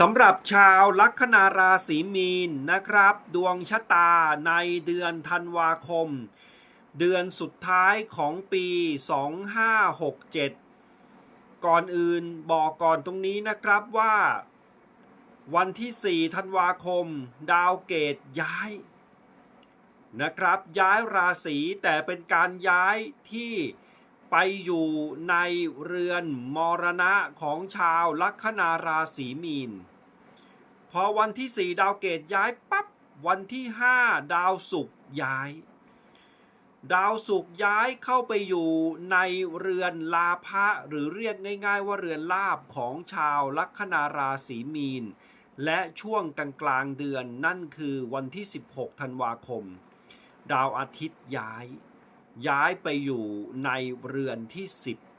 สำหรับชาวลัคนาราศีมีนนะครับ ดวงชะตาในเดือนธันวาคม เดือนสุดท้ายของปี 2567 ก่อนอื่นบอกก่อนตรงนี้นะครับว่า วันที่ 4 ธันวาคม ดาวเกตย้าย นะครับย้ายราศีแต่เป็นการย้ายที่ ไปอยู่ในเรือนมรณะของชาวลัคนาราศีมีน พอวันที่ 4 ดาวเกตย้ายปั๊บวันที่ 5 ดาวศุกร์ย้าย ดาวศุกร์ย้ายเข้าไปอยู่ในเรือนลาภะหรือเรียกง่าย ๆ ว่าเรือนลาบของชาวลัคนาราศีมีน และช่วงกลางกลางเดือนนั่นคือวันที่ 16 ธันวาคม ดาวอาทิตย์ย้าย ย้ายไปอยู่ในเรือนที่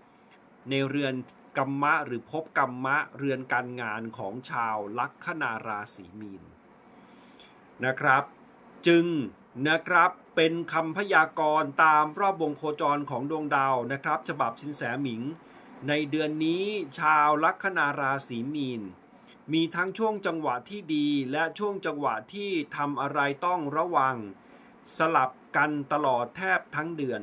10 ในเรือนกัมมะหรือภพกัมมะเรือนการงานของชาวลัคนาราศีมีนนะครับ จึงนะครับเป็นคำพยากรณ์ตามรอบวงโคจรของดวงดาวนะครับ ฉบับสินแสหมิง ในเดือนนี้ชาวลัคนาราศีมีน มีทั้งช่วงจังหวะที่ดีและช่วงจังหวะที่ทำอะไรต้องระวัง สลับกันตลอดแทบทั้งเดือน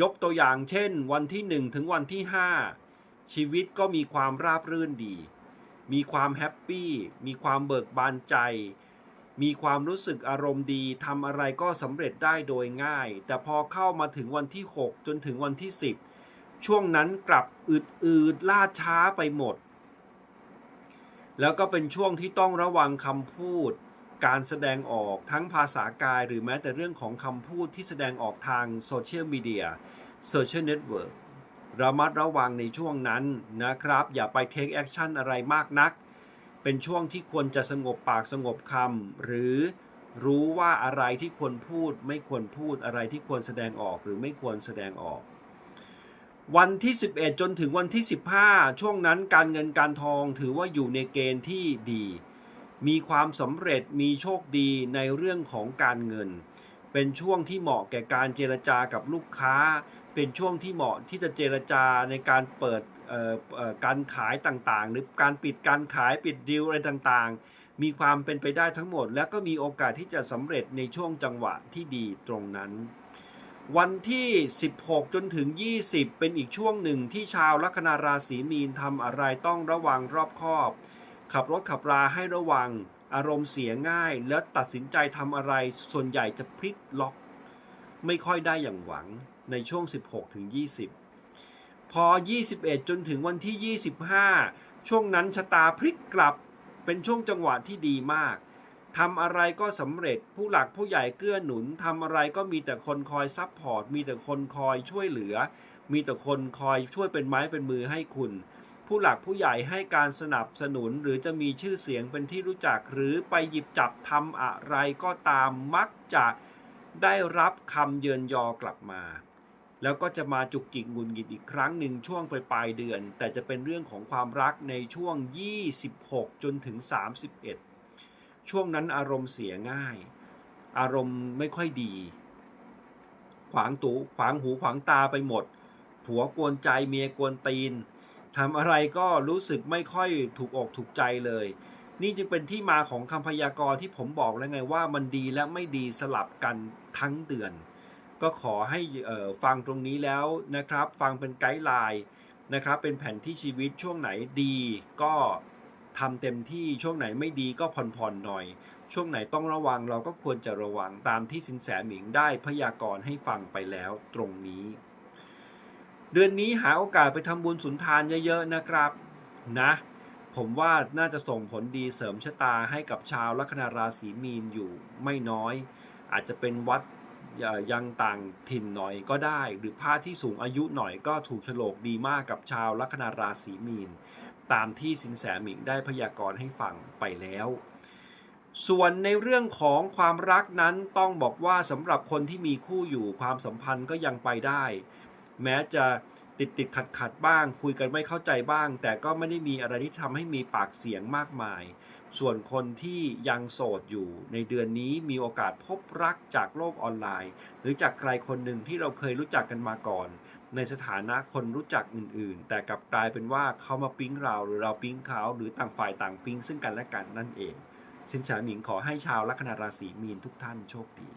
ยกตัวอย่างเช่น วันที่ 1 ถึงวันที่ 5 ชีวิตก็มีความราบรื่นดี มีความแฮปปี้ มีความเบิกบานใจ มีความรู้สึกอารมณ์ดีทำอะไรก็สำเร็จได้โดยง่าย แต่พอเข้ามาถึงวันที่ 6 จนถึงวันที่ 10 ช่วงนั้นกลับอืดๆล่าช้าไปหมด แล้วก็เป็นช่วงที่ต้องระวังคำพูด การแสดงออกทั้งภาษากายหรือแม้แต่เรื่องของคำพูดที่แสดงออกทางโซเชียลมีเดียโซเชียลเน็ตเวิร์กระมัดระวังในช่วงนั้นนะครับ อย่าไปเทคแอคชั่นอะไรมากนัก เป็นช่วงที่ควรจะสงบปากสงบคำหรือรู้ว่าอะไรที่ควรพูดไม่ควรพูดอะไรที่ควรแสดงออกหรือไม่ควรแสดงออก วันที่ 11 จนถึงวันที่ 15 ช่วงนั้นการเงินการทองถือว่าอยู่ในเกณฑ์ที่ดี มีความสำเร็จมีโชคดีในเรื่องของการเงิน เป็นช่วงที่เหมาะแก่การเจรจากับลูกค้า เป็นช่วงที่เหมาะที่จะเจรจาในการเปิดการขายต่างๆ หรือการปิดการขายปิดดีลอะไรต่างๆ มีความเป็นไปได้ทั้งหมด และก็มีโอกาสที่จะสำเร็จในช่วงจังหวะที่ดีตรงนั้น วันที่ 16 จนถึง 20 เป็นอีกช่วงหนึ่งที่ชาวลัคนาราศีมีนทำอะไรต้องระวังรอบคอบ ขับรถขับราให้ระวัง อารมณ์เสียง่าย และตัดสินใจทำอะไรส่วนใหญ่จะพลิกล็อก ไม่ค่อยได้อย่างหวังในช่วง 16ถึง20พอ 21 จนถึงวันที่ 25 ช่วงนั้นชะตาพลิกกลับ เป็นช่วงจังหวะที่ดีมากทำอะไรก็สำเร็จผู้หลักผู้ใหญ่เกื้อหนุนทำอะไรก็มีแต่คนคอยซัพพอร์ตมีแต่คนคอยช่วยเหลือ มีแต่คนคอยช่วยเป็นไม้เป็นมือให้คุณ ผู้หลักผู้ใหญ่ให้การสนับสนุนหรือจะมีชื่อเสียงเป็นที่รู้จัก หรือไปหยิบจับทำอะไรก็ตามมักจะได้รับคำเยินยอกลับมา แล้วก็จะมาจุกจิกงุนงิดอีกครั้งหนึ่งช่วงปลายปลายเดือน แต่จะเป็นเรื่องของความรักในช่วง 26 จนถึง 31 ช่วงนั้นอารมณ์เสียง่าย อารมณ์ไม่ค่อยดี ขวางตูขวางหูขวางตาไปหมด ผัวกวนใจเมียกวนตีน ทำอะไรก็รู้สึกไม่ค่อยถูกอกถูกใจเลย นี่จึงเป็นที่มาของคำพยากรณ์ที่ผมบอกแล้วไงว่ามันดีและไม่ดีสลับกันทั้งเดือน ก็ขอให้ฟังตรงนี้แล้วนะครับ ฟังเป็นไกด์ไลน์นะครับ เป็นแผนที่ชีวิตช่วงไหนดีก็ทำเต็มที่ช่วงไหนไม่ดีก็ผ่อนๆหน่อย ช่วงไหนต้องระวังเราก็ควรจะระวังตามที่สินแสหมิงได้พยากรณ์ให้ฟังไปแล้วตรงนี้ เดือนนี้หาโอกาสไปทำบุญสุนทานเยอะๆนะครับนะ ผมว่าน่าจะส่งผลดีเสริมชะตาให้กับชาวลัคนาราศีมีนอยู่ไม่น้อย อาจจะเป็นวัดยังต่างถิ่นหน่อยก็ได้ หรือพระที่สูงอายุหน่อยก็ถูกฉลกดีมากกับชาวลัคนาราศีมีน ตามที่สินแสหมิงได้พยากรณ์ให้ฟังไปแล้ว ส่วนในเรื่องของความรักนั้นต้องบอกว่าสำหรับคนที่มีคู่อยู่ความสัมพันธ์ก็ยังไปได้ แม้จะติดติดขัดขัดบ้าง คุยกันไม่เข้าใจบ้าง แต่ก็ไม่ได้มีอะไรที่ทำให้มีปากเสียงมากมาย ส่วนคนที่ยังโสดอยู่ ในเดือนนี้มีโอกาสพบรักจากโลกออนไลน์ หรือจากใครคนหนึ่งที่เราเคยรู้จักกันมาก่อน ในสถานะคนรู้จักอื่น ๆ แต่กลับกลายเป็นว่าเขามาปิ๊งเราหรือเราปิ๊งเขาหรือต่างฝ่ายต่างปิ๊งซึ่งกันและกันนั่นเอง สินแสหมิงขอให้ชาวลัคนาราศีมีนทุกท่านโชคดี